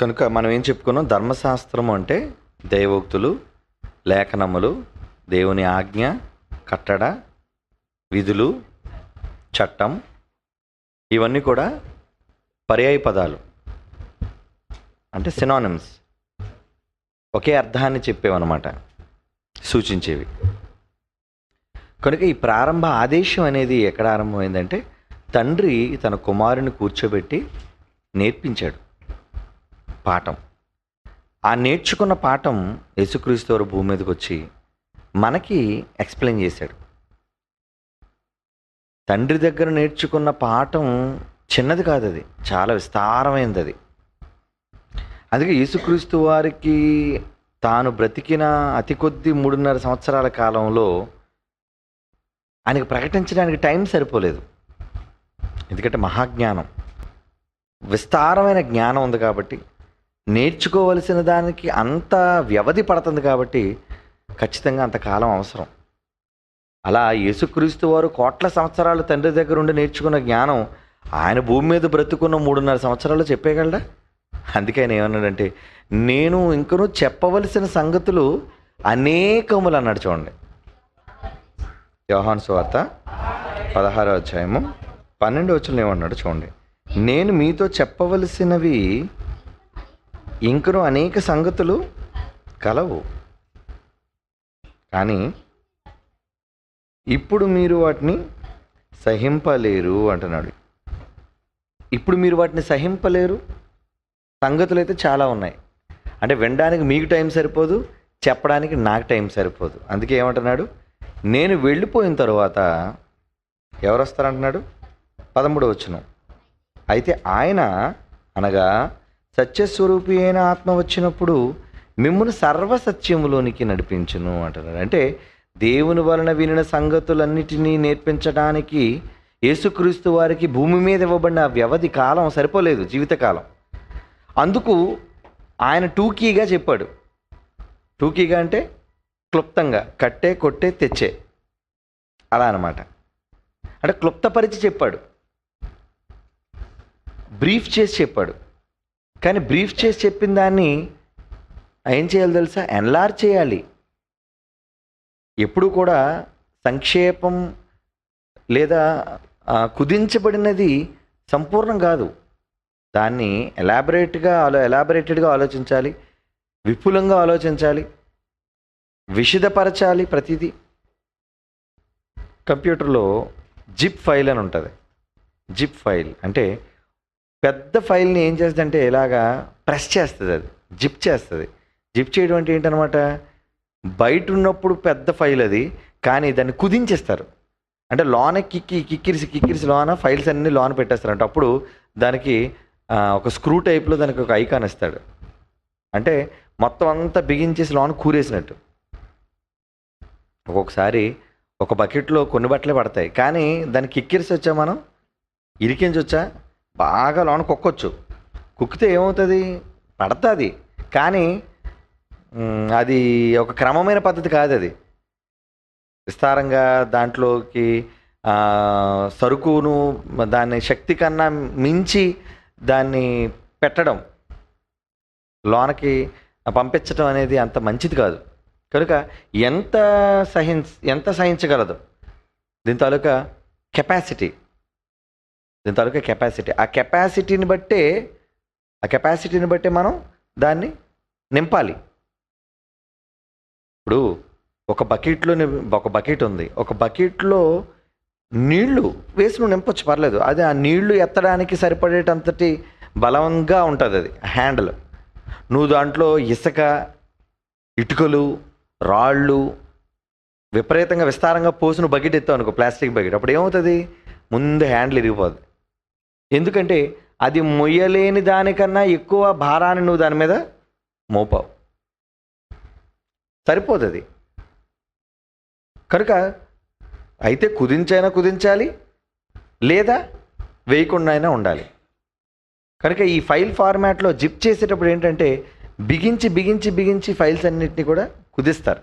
కనుక మనం ఏం చెప్పుకున్నాం? ధర్మశాస్త్రం అంటే దైవోక్తులు లేఖనములు దేవుని ఆజ్ఞ కట్టడ విధులు చట్టం ఇవన్నీ కూడా పర్యాయ పదాలు. అంటే సినానిమ్స్ ఒకే అర్థాన్ని చెప్పేవన్నమాట. సూచించేవి. కనుక ఈ ప్రారంభ ఆదేశం అనేది ఎక్కడ ఆరంభమైందంటే తండ్రి తన కుమారుని కూర్చోబెట్టి నేర్పించాడు. పాఠం. ఆ నేర్చుకున్న పాఠం యేసుక్రీస్తు వారు భూమి మీదకి వచ్చి మనకి ఎక్స్ప్లెయిన్ చేశాడు. తండ్రి దగ్గర నేర్చుకున్న పాఠం చిన్నది కాదు అది చాలా విస్తారమైనది అది అందుకే యేసుక్రీస్తు వారికి తాను బ్రతికిన అతి కొద్ది మూడున్నర సంవత్సరాల కాలంలో ఆయనకు ప్రకటించడానికి టైం సరిపోలేదు. ఎందుకంటే మహాజ్ఞానం. విస్తారమైన జ్ఞానం ఉంది కాబట్టి నేర్చుకోవలసిన దానికి అంత వ్యవధి పడుతుంది కాబట్టి ఖచ్చితంగా అంతకాలం అవసరం. అలా యేసుక్రీస్తు వారు కోట్ల సంవత్సరాలు తండ్రి దగ్గర ఉండి నేర్చుకున్న జ్ఞానం ఆయన భూమి మీద బ్రతుకున్న మూడున్నర సంవత్సరాలు చెప్పేయగలడా? అందుకే ఆయన ఏమన్నాడంటే నేను ఇంకనూ చెప్పవలసిన సంగతులు అనేకములు అన్నాడు చూడండి. యోహాన్ సువార్త పదహారో అధ్యాయము పన్నెండు వచ్చిన ఏమన్నాడు చూడండి నేను మీతో చెప్పవలసినవి ఇంకను అనేక సంగతులు కలవు. కానీ ఇప్పుడు మీరు వాటిని సహింపలేరు అంటున్నాడు. ఇప్పుడు మీరు వాటిని సహింపలేరు? సంగతులు అయితే చాలా ఉన్నాయి. అంటే వినడానికి మీకు టైం సరిపోదు చెప్పడానికి నాకు టైం సరిపోదు. అందుకే ఏమంటున్నాడు? నేను వెళ్ళిపోయిన తర్వాత ఎవరు వస్తారంటున్నాడు పదమూడు వచ్చిన అయితే ఆయన అనగా సత్యస్వరూపి అయిన ఆత్మ వచ్చినప్పుడు మిమ్మల్ని సర్వసత్యములోనికి నడిపించును అంటున్నారు. అంటే దేవుని వలన వినిన సంగతులన్నిటినీ నేర్పించడానికి యేసుక్రీస్తు వారికి భూమి మీద ఇవ్వబడిన వ్యవధి కాలం సరిపోలేదు జీవితకాలం. అందుకు ఆయన టూకీగా చెప్పాడు. టూకీగా అంటే క్లుప్తంగా కట్టే కొట్టే తెచ్చే. అలా అనమాట అంటే క్లుప్తపరిచి చెప్పాడు. బ్రీఫ్ చేసి చెప్పాడు. కానీ బ్రీఫ్ చేసి చెప్పిన దాన్ని ఏం చేయాలి తెలుసా? ఎన్లార్ చేయాలి. ఎప్పుడు కూడా సంక్షేపం లేదా కుదించబడినది సంపూర్ణం కాదు. దాన్ని ఎలాబరేట్గా ఆలో ఎలాబరేటెడ్గా ఆలోచించాలి. విపులంగా ఆలోచించాలి. విషిదపరచాలి ప్రతిదీ. కంప్యూటర్లో జిప్ ఫైల్ అని ఉంటుంది. జిప్ ఫైల్ అంటే పెద్ద ఫైల్ని ఏం చేస్తుందంటే ఇలాగా ప్రెస్ చేస్తుంది అది జిప్ చేస్తుంది. జిప్ చేయడం అంటే ఏంటనమాట బయట ఉన్నప్పుడు పెద్ద ఫైల్ అది కానీ దాన్ని కుదించేస్తారు. అంటే లోన కిక్కి కిక్కిరిసి కిక్కిరిసి లోన ఫైల్స్ అన్ని లోన పెట్టేస్తారు అంటే అప్పుడు దానికి ఒక స్క్రూ టైప్లో దానికి ఒక ఐకాన్ ఇస్తాడు. అంటే మొత్తం అంతా బిగించేసి లోన కూరేసినట్టు. ఒక్కొక్కసారి ఒక బకెట్లో కొన్ని బట్టలే పడతాయి. కానీ దాన్ని కిక్కిరిసి వచ్చా మనం? ఇరికించొచ్చా? బాగా లోన కుక్కొచ్చు. కుక్కితే ఏమవుతుంది? పడుతుంది. కానీ అది ఒక క్రమమైన పద్ధతి కాదు అది విస్తారంగా దాంట్లోకి సరుకును దాని శక్తి కన్నా మించి దాన్ని పెట్టడం లోనకి పంపించడం అనేది అంత మంచిది కాదు. కనుక ఎంత సహించ ఎంత సహించగలదు? దీని తాలూకా కెపాసిటీ. దీని తాలూకా కెపాసిటీ ఆ కెపాసిటీని బట్టే ఆ కెపాసిటీని బట్టే మనం దాన్ని నింపాలి. ఇప్పుడు ఒక బకెట్లో ఒక బకెట్ ఉంది. ఒక బకెట్లో నీళ్ళు వేసి నువ్వు నింపొచ్చు పర్లేదు. అది ఆ నీళ్ళు ఎత్తడానికి సరిపడేటంతటి బలంగా ఉంటుంది అది హ్యాండిల్ నువ్వు దాంట్లో ఇసుక ఇటుకలు రాళ్ళు విపరీతంగా విస్తారంగా పోసిన బకెట్ ఎత్తావు అనుకో ప్లాస్టిక్ బకెట్ అప్పుడు ఏమవుతుంది? ముందు హ్యాండిల్ ఇరిగిపోద్ది. ఎందుకంటే అది మొయ్యలేని దానికన్నా ఎక్కువ భారాన్ని నువ్వు దాని మీద మోపావు. సరిపోతుంది. కనుక అయితే కుదించైనా కుదించాలి లేదా వేయకుండా అయినా ఉండాలి. కనుక ఈ ఫైల్ ఫార్మాట్లో జిప్ చేసేటప్పుడు ఏంటంటే బిగించి బిగించి బిగించి ఫైల్స్ అన్నిటిని కూడా కుదిస్తారు.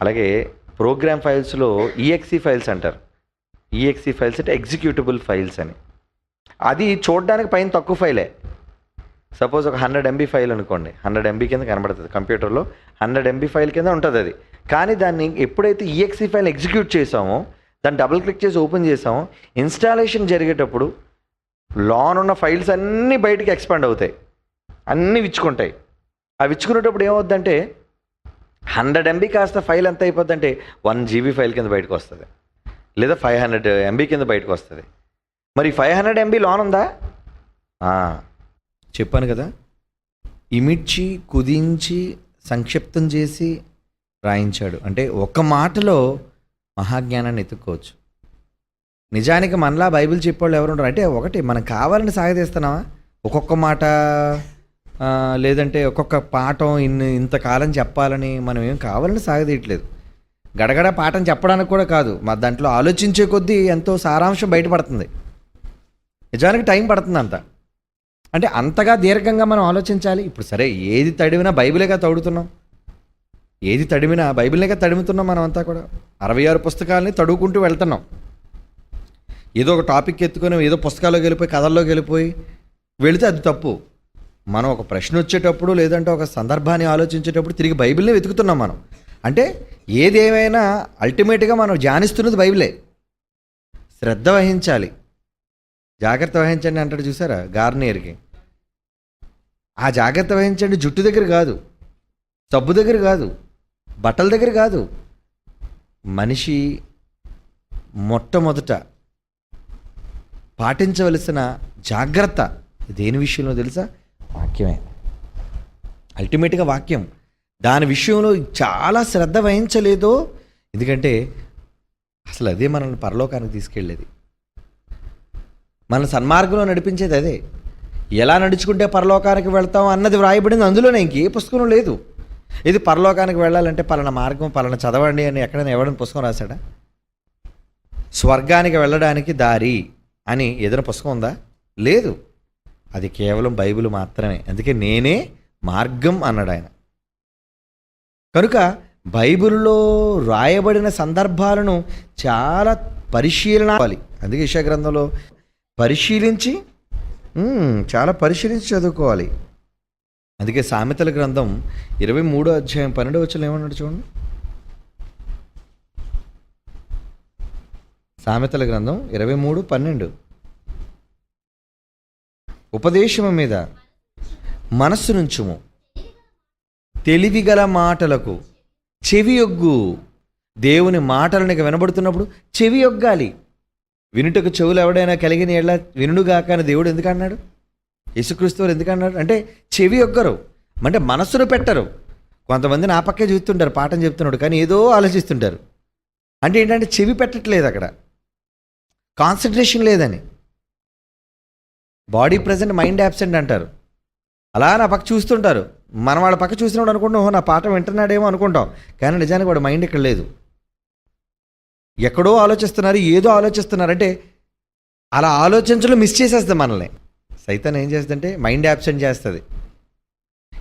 అలాగే ప్రోగ్రామ్ ఫైల్స్లో ఈఎక్సీ ఫైల్స్ అంటారు. ఈఎక్సీ ఫైల్స్ అంటే ఎగ్జిక్యూటబుల్ ఫైల్స్ అని. అది చూడడానికి పైన తక్కువ ఫైలే. సపోజ్ ఒక హండ్రెడ్ ఎంబీ ఫైల్ అనుకోండి. హండ్రెడ్ ఎంబీ కింద కనబడుతుంది కంప్యూటర్లో. హండ్రెడ్ ఎంబీ ఫైల్ కింద ఉంటుంది అది. కానీ దాన్ని ఎప్పుడైతే ఈఎక్సీ ఫైల్ ఎగ్జిక్యూట్ చేసామో దాన్ని డబుల్ క్లిక్ చేసి ఓపెన్ చేసామో ఇన్స్టాలేషన్ జరిగేటప్పుడు లోన్ ఉన్న ఫైల్స్ అన్నీ బయటికి ఎక్స్పాండ్ అవుతాయి. అన్నీ విచ్చుకుంటాయి. ఆ విచ్చుకునేటప్పుడు ఏమవుద్దంటే హండ్రెడ్ ఎంబీ కాస్త ఫైల్ ఎంత అయిపోద్దంటే వన్ జీబీ ఫైల్ కింద బయటకు వస్తుంది. లేదా ఫైవ్ హండ్రెడ్ ఎంబీ కింద బయటకు వస్తుంది. మరి ఫైవ్ హండ్రెడ్ ఎంబీ లోన్ ఉందా? చెప్పాను కదా. ఇమిడ్చి కుదించి సంక్షిప్తం చేసి రాయించాడు. అంటే ఒక మాటలో మహాజ్ఞానాన్ని ఎత్తుక్కోవచ్చు నిజానికి మనలా బైబిల్ చెప్పేవాళ్ళు ఎవరు ఉంటారు అంటే ఒకటి మనం కావాలని సాగదీస్తున్నావా? ఒక్కొక్క మాట లేదంటే ఒక్కొక్క పాఠం ఇన్ని ఇంతకాలం చెప్పాలని మనం ఏం కావాలని సాగదీయట్లేదు. గడగడ పాఠం చెప్పడానికి కూడా కాదు. మా దాంట్లో ఆలోచించే కొద్దీ ఎంతో సారాంశం బయటపడుతుంది. నిజానికి టైం పడుతుంది అంత. అంటే అంతగా దీర్ఘంగా మనం ఆలోచించాలి. ఇప్పుడు సరే ఏది తడివినా బైబిలేగా తడుగుతున్నాం. ఏది తడిమినా బైబిల్నేగా తడుముతున్నాం మనం అంతా కూడా. అరవై ఆరు పుస్తకాలని తడువుకుంటూ వెళ్తున్నాం. ఏదో ఒక టాపిక్ ఎత్తుకొని ఏదో పుస్తకాల్లోకి వెళ్ళిపోయి కథల్లోకి వెళ్ళిపోయి వెళితే అది తప్పు. మనం ఒక ప్రశ్న వచ్చేటప్పుడు లేదంటే ఒక సందర్భాన్ని ఆలోచించేటప్పుడు తిరిగి బైబిల్ని వెతుకుతున్నాం మనం. అంటే ఏది ఏమైనా అల్టిమేట్గా మనం ధ్యానిస్తున్నది బైబిలే. శ్రద్ధ వహించాలి. జాగ్రత్త వహించండి అంటాడు చూసారా గార్నియర్కి. ఆ జాగ్రత్త వహించండి జుట్టు దగ్గర కాదు. సబ్బు దగ్గర కాదు. బట్టల దగ్గర కాదు. మనిషి మొట్టమొదట పాటించవలసిన జాగ్రత్త దేని విషయంలో తెలుసా? వాక్యమే. అల్టిమేట్గా వాక్యం. దాని విషయంలో చాలా శ్రద్ధ వహించలేదో? ఎందుకంటే అసలు అదే మనల్ని పరలోకానికి తీసుకెళ్ళేది. మన సన్మార్గంలో నడిపించేది అదే. ఎలా నడుచుకుంటే పరలోకానికి వెళ్తాం అన్నది వ్రాయబడింది అందులోనే ఇంకే పుస్తకం లేదు. ఇది పరలోకానికి వెళ్ళాలంటే పలానా మార్గం పలానా చదవండి అని ఎక్కడైనా ఎవడని పుస్తకం రాశాడా? స్వర్గానికి వెళ్ళడానికి దారి అని ఏదైనా పుస్తకం ఉందా? లేదు. అది కేవలం బైబిల్ మాత్రమే. అందుకే నేనే మార్గం అన్నాడు ఆయన. కనుక బైబిల్లో రాయబడిన సందర్భాలను చాలా పరిశీలన అందుకే ఈశా గ్రంథంలో పరిశీలించి చాలా పరిశీలించి చదువుకోవాలి. అందుకే సామెతల గ్రంథం ఇరవై మూడో అధ్యాయం పన్నెండు వచ్చిన ఏమన్నాడు చూడండి? సామెతల గ్రంథం ఇరవై మూడు పన్నెండు. ఉపదేశము మీద మనస్సు నుంచుము. తెలివిగల మాటలకు చెవియొగ్గు దేవుని మాటలు నీకు వినబడుతున్నప్పుడు చెవి ఒగ్గాలి వినుటకు చెవులు ఎవడైనా కలిగిన ఎళ్ళ వినుడుగాక అని దేవుడు ఎందుకు అన్నాడు? ఎందుకన్నాడు ఎందుకు అన్నాడు? అంటే చెవి ఒగ్గరు అంటే మనస్సును పెట్టరు. కొంతమంది నా పక్కే చూస్తుంటారు పాఠం చెప్తున్నాడు కానీ ఏదో ఆలోచిస్తుంటారు. అంటే ఏంటంటే చెవి పెట్టట్లేదు అక్కడ. కాన్సన్ట్రేషన్ లేదని. బాడీ ప్రజెంట్ మైండ్ యాబ్సెంట్ అంటారు. అలా నా పక్క చూస్తుంటారు. మనం వాళ్ళ పక్క చూసినప్పుడు అనుకుంటాం నా పాట వింటున్నాడేమో అనుకుంటాం. కానీ నిజానికి వాడు మైండ్ ఇక్కడ లేదు. ఎక్కడో ఆలోచిస్తున్నారు ఏదో ఆలోచిస్తున్నారు అంటే అలా ఆలోచించడం మిస్ చేసేస్తుంది మనల్ని. సైతాన్ ఏం చేస్తుందంటే మైండ్ యాబ్సెంట్ చేస్తుంది.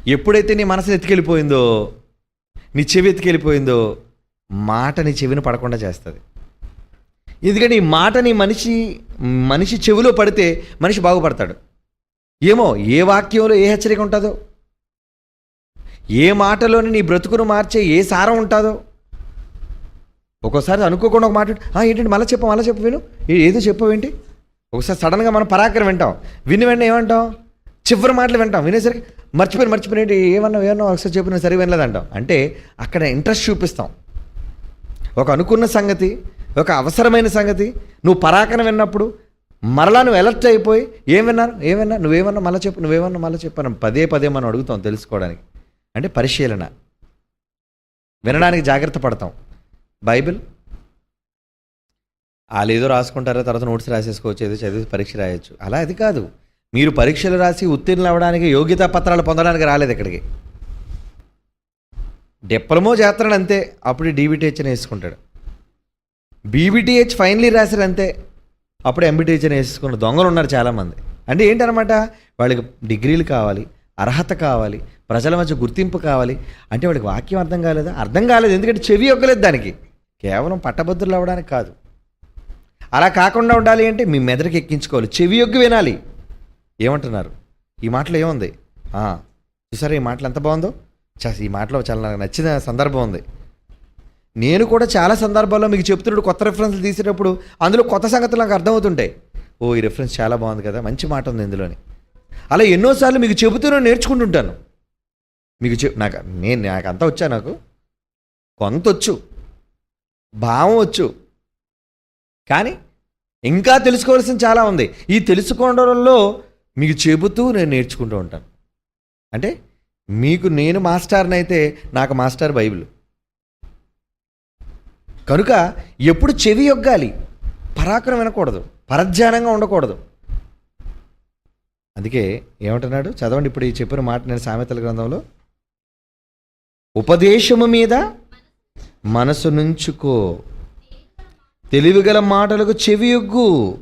ఎప్పుడైతే నీ మనసు ఎత్తుకెళ్ళిపోయిందో నీ చెవి ఎత్తుకెళ్ళిపోయిందో మాట నీ చెవిని పడకుండా చేస్తుంది. ఎందుకంటే ఈ మాట నీ మనిషి మనిషి చెవిలో పడితే మనిషి బాగుపడతాడు. ఏమో ఏ వాక్యంలో ఏ హెచ్చరిక ఉంటుందో. ఏ మాటలోని నీ బ్రతుకును మార్చే ఏ సారం ఉంటుందో? ఒక్కోసారి అనుకోకుండా ఒక మాట ఏంటంటే మళ్ళీ చెప్పు మళ్ళీ చెప్పు విను. ఏదో చెప్పవేంటి ఒకసారి సడన్గా మనం పరాకరం వింటాం. విని వెంటనే ఏమంటాం? చివరి మాటలు వింటాం. వినేసరికి మర్చిపోయిన మర్చిపోయిన ఏమన్నా ఏమన్నా ఒకసారి చెప్పిన సరి వినలేదంటాం. అంటే అక్కడ ఇంట్రెస్ట్ చూపిస్తాం. ఒక అనుకున్న సంగతి ఒక అవసరమైన సంగతి నువ్వు పరాకరం విన్నప్పుడు మరలా నువ్వు ఎలర్ట్ అయిపోయి ఏం విన్నాను ఏమన్నా నువ్వేమన్నా మళ్ళీ చెప్పు నువ్వేమన్నా మళ్ళీ చెప్పాను పదే పదే మనం అడుగుతాం తెలుసుకోవడానికి. అంటే పరిశీలన. వినడానికి జాగ్రత్త పడతాం. బైబిల్. వాళ్ళు ఏదో రాసుకుంటారో తర్వాత నోట్స్ రాసేసుకోవచ్చు ఏదో చదివి పరీక్ష రాయొచ్చు. అలా అది కాదు. మీరు పరీక్షలు రాసి ఉత్తీర్ణులు అవ్వడానికి యోగ్యతా పత్రాలు పొందడానికి రాలేదు ఇక్కడికి. డిప్లొమో చేస్తాడు అంతే. అప్పుడు డీబీటీహెచ్ అని వేసుకుంటాడు. బీబీటీహెచ్ ఫైనలీ రాశారు అంతే. అప్పుడు ఎంబీటీహెచ్ అని వేసుకున్న దొంగలు ఉన్నారు చాలామంది. అంటే ఏంటనమాట? వాళ్ళకి డిగ్రీలు కావాలి. అర్హత కావాలి ప్రజల మధ్య గుర్తింపు కావాలి అంటే వాడికి వాక్యం అర్థం కాలేదా? అర్థం కాలేదు. ఎందుకంటే చెవి ఒక్కలేదు దానికి. కేవలం పట్టభద్రులు అవ్వడానికి కాదు. అలా కాకుండా ఉండాలి అంటే మీ మెదడుకి ఎక్కించుకోవాలి. చెవి యొగ్గి వినాలి. ఏమంటున్నారు? ఈ మాటలో ఏముంది? చూసారా ఈ మాటలు ఎంత బాగుందో? ఈ మాటలో చాలా నాకు నచ్చిన సందర్భం ఉంది. నేను కూడా చాలా సందర్భాల్లో మీకు చెప్తున్నాడు కొత్త రెఫరెన్స్లు తీసేటప్పుడు అందులో కొత్త సంగతులు నాకు అర్థమవుతుంటాయి. ఓ ఈ రెఫరెన్స్ చాలా బాగుంది కదా. మంచి మాట ఉంది ఇందులోని. అలా ఎన్నోసార్లు మీకు చెబుతూనే నేర్చుకుంటుంటాను. మీకు చెప్ నాకు నేను నాకు అంతా వచ్చా నాకు? కొంత వచ్చు భావం వచ్చు. కానీ ఇంకా తెలుసుకోవాల్సిన చాలా ఉంది. ఈ తెలుసుకోవడంలో మీకు చెబుతూ నేను నేర్చుకుంటూ ఉంటాను. అంటే మీకు నేను మాస్టర్ని అయితే నాకు మాస్టర్ బైబిల్. కనుక ఎప్పుడు చెవి యొగ్గాలి. పరాక్రమం వినకూడదు. పరధ్యానంగా ఉండకూడదు. అందుకే ఏమంటున్నాడు? చదవండి ఇప్పుడు ఈ చెప్పిన మాట నేను సామెతల గ్రంథంలో. ఉపదేశము మీద మనసు నుంచుకో. తెలివిగల మాటలకు చెవియొగ్గు.